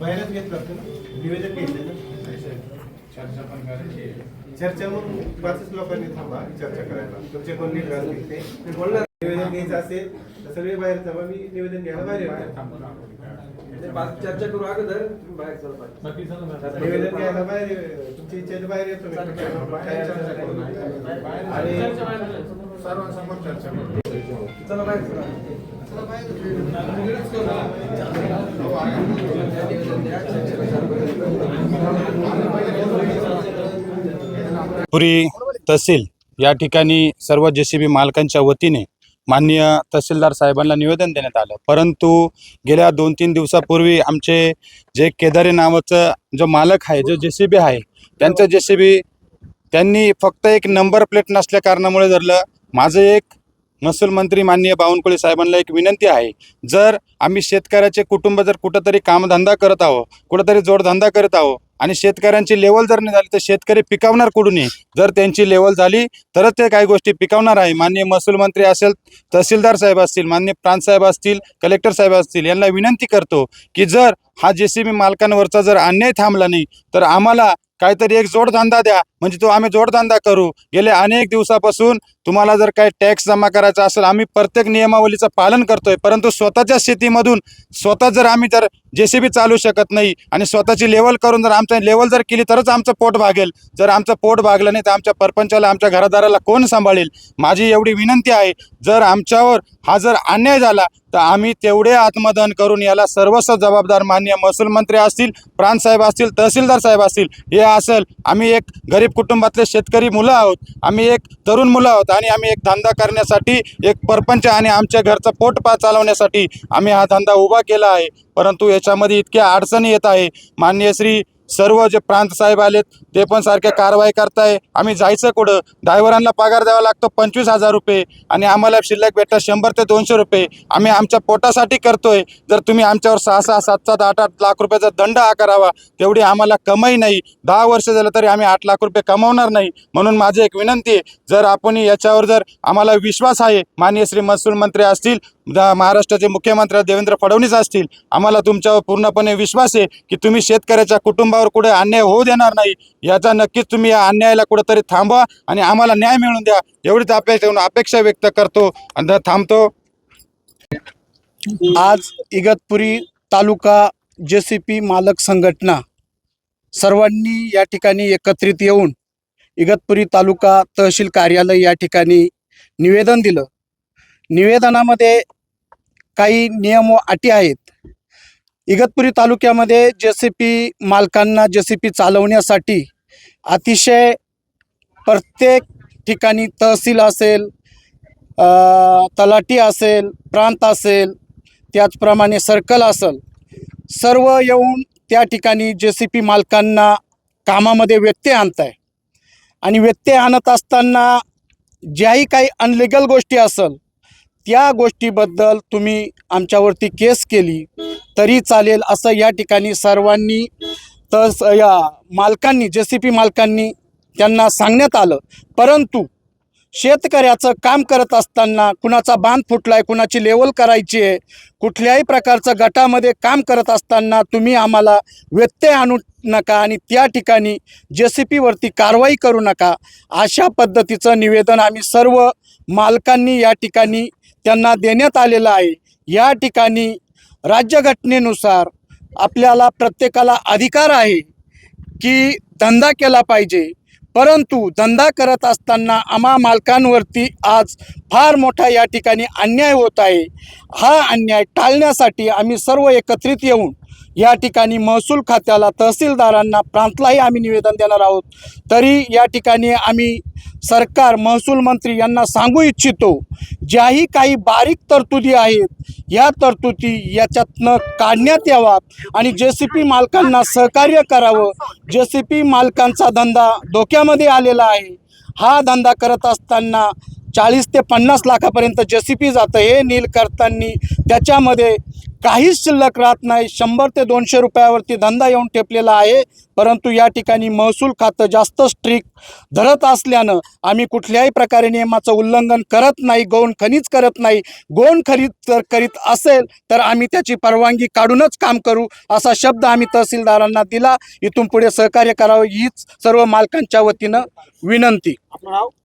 बाहेरच घेतलं होतं ना? निवेदन घेतलं ना? चर्चा पण करायची चर्चा मग पाचच लोकांनी थांबा चर्चा करायला. तुमचे कोण नीट राहतील ते निवेदन घ्यायचं असेल तर सगळे बाहेर थांबा. मी निवेदन घ्यायला बाहेर बाकी चर्चा करू अगोदर तुम्ही बाहेर चला. निवेदन घ्यायला बाहेर ये- तुमची इच्छा बाहेर येतो. आणि सर्वांसमोर चर्चा करू. चला बाहेर चला. पुरी तहसील या ठिकाणी सर्व जे सी बी मालकांच्या वतीने माननीय तहसीलदार साहेबांना निवेदन देण्यात आलं. परंतु गेल्या दोन तीन दिवसापूर्वी आमचे जे केदारे नावाचं जो मालक आहे जो जे सी बी आहे त्यांचं जे सी बी त्यांनी फक्त एक नंबर प्लेट नसल्या कारणामुळे धरलं. माझं एक महसूल मंत्री माननीय बावनकुळे साहेबांना एक विनंती आहे. जर आम्ही शेतकऱ्याचे कुटुंब जर कुठंतरी कामधंदा करत आहो कुठंतरी जोडधंदा करत आहो आणि शेतकऱ्यांची लेवल जर नाही झाली तर शेतकरी पिकावणार कुठूनही जर त्यांची लेवल झाली तरच ते काही गोष्टी पिकवणार आहे. माननीय महसूल मंत्री असेल तहसीलदार साहेब असतील माननीय प्रांत साहेब असतील कलेक्टर साहेब असतील यांना विनंती करतो की जर हा जे सी बी मालकांवरचा जर अन्याय थांबला नाही तर आम्हाला काहीतरी एक जोडधंदा द्या. म्हणजे तो आम्ही जोडधंदा करू. गेले अनेक दिवसापासून तुम्हाला जर काही टॅक्स जमा करायचा असेल आम्ही प्रत्येक नियमावलीचं पालन करतोय. परंतु स्वतःच्या शेतीमधून स्वतः जर आम्ही जर जे सी बी चालू शकत नाही आणि स्वतःची लेवल करून जर आमचं लेवल जर केली तरच आमचं पोट भागेल. जर आमचं पोट भागलं नाही तर आमच्या परपंचाला आमच्या घरादाराला कोण सांभाळेल? माझी एवढी विनंती आहे जर आमच्यावर हा जर अन्याय झाला तर आम्ही तेवढे आत्मदहन करून याला सर्वस्व जबाबदार माननीय महसूल मंत्री असतील प्राणसाहेब असतील तहसीलदार साहेब असतील हे असेल. आम्ही एक गरीब कुटुंबातले शेतकरी मुलं आहोत. आम्ही एक तरुण मुलं आहोत आणि आम्ही एक धंदा करण्यासाठी एक परपंच आणि आमच्या घरचं पोट पा चालवण्यासाठी आम्ही हा धंदा उभा केला आहे. परंतु याच्यामध्ये इतक्या अडचणी येत आहे. माननीय श्री सर्व जे प्रांत साहेब आलेत ते पण सारख्या कारवाई करताय. आम्ही जायचं कुठं? ड्रायव्हरांना पगार द्यावा लागतो पंचवीस हजार रुपये आणि आम्हाला शिल्लक भेटतात शंभर ते दोनशे रुपये. आम्ही आमच्या पोटासाठी करतोय. जर तुम्ही आमच्यावर सहा सहा सात सात आठ आठ लाख रुपयाचा दंड आकारावा तेवढी आम्हाला कमाई नाही. दहा वर्ष झालं तरी आम्ही आठ लाख रुपये कमावणार नाही. म्हणून माझी एक विनंती आहे जर आपण याच्यावर जर आम्हाला विश्वास आहे माननीय श्री महसूल मंत्री असतील महाराष्ट्राचे मुख्यमंत्री देवेंद्र फडणवीस असतील आम्हाला तुमच्यावर पूर्णपणे विश्वास आहे की तुम्ही शेतकऱ्याच्या कुटुंबावर कुठे अन्याय होऊ देणार नाही याचा नक्कीच तुम्ही या अन्यायाला कुठेतरी थांबवा आणि आम्हाला न्याय मिळून द्या. एवढीच अपेक्षा अपेक्षा व्यक्त करतो आणि थांबतो. आज इगतपुरी तालुका जे सी पी मालक संघटना सर्वांनी या ठिकाणी एकत्रित येऊन इगतपुरी तालुका तहसील कार्यालय या ठिकाणी निवेदन दिलं. निवेदनामध्ये काही नियम व अटी आहेत. इगतपुरी तालुक्यामध्ये जे सी पी मालकांना जे सी पी चालवण्यासाठी अतिशय प्रत्येक ठिकाणी तहसील असेल तलाटी असेल प्रांत असेल त्याचप्रमाणे सर्कल असेल सर्व येऊन त्या ठिकाणी जे सी पी मालकांना कामामध्ये व्यत्यय आणत आहे आणि व्यत्यय आणत असताना ज्याही काही अनलिगल गोष्टी असेल त्या गोष्टीबद्दल तुम्ही आमच्यावरती केस केली तरी चालेल असं या ठिकाणी सर्वांनी तस या मालकांनी जे सी पी मालकांनी त्यांना सांगण्यात आलं. परंतु शेतकऱ्याचं काम करत असताना कुणाचा बांध फुटलाय कुणाची लेवल करायची आहे कुठल्याही प्रकारचं गटामध्ये काम करत असताना तुम्ही आम्हाला व्यत्यय आणू नका आणि त्या ठिकाणी जे सी पीवरती कारवाई करू नका. अशा पद्धतीचं निवेदन आम्ही सर्व मालकांनी या ठिकाणी त्यांना देण्यात आलेलं आहे. या ठिकाणी राज्यघटनेनुसार आपल्याला प्रत्येकाला अधिकार आहे की धंदा केला पाहिजे. परंतु धंदा करत असताना आम्हा मालकांवरती आज फार मोठा या ठिकाणी अन्याय होत आहे. हा अन्याय टाळण्यासाठी आम्ही सर्व एकत्रित येऊन या ठिकाणी महसूल खात्याला तहसीलदारांना प्रांतलाही आम्ही निवेदन देणार आहोत. तरी या ठिकाणी आम्ही सरकार महसूल मंत्री यांना सांगू इच्छितो ज्याही काही बारीक तरतुदी आहेत या तरतुदी याच्यातनं काढण्यात याव्यात आणि जे सी पी मालकांना सहकार्य करावं. जे सी पी मालकांचा धंदा धोक्यामध्ये आलेला आहे. हा धंदा करत असताना चाळीस ते पन्नास लाखापर्यंत जे सी पी जातं हे नील करताना त्याच्यामध्ये काहीच शिल्लक राहत नाही. शंभर ते दोनशे रुपयावरती धंदा येऊन ठेपलेला आहे. परंतु या ठिकाणी महसूल खातं जास्त स्ट्रिक धरत असल्यानं आम्ही कुठल्याही प्रकारे नियमाचं उल्लंघन करत नाही गौण खनिज करत नाही. गौण खरीद जर करीत असेल तर आम्ही त्याची परवानगी काढूनच काम करू असा शब्द आम्ही तहसीलदारांना दिला. इथून पुढे सहकार्य करावं हीच सर्व मालकांच्या वतीनं विनंती.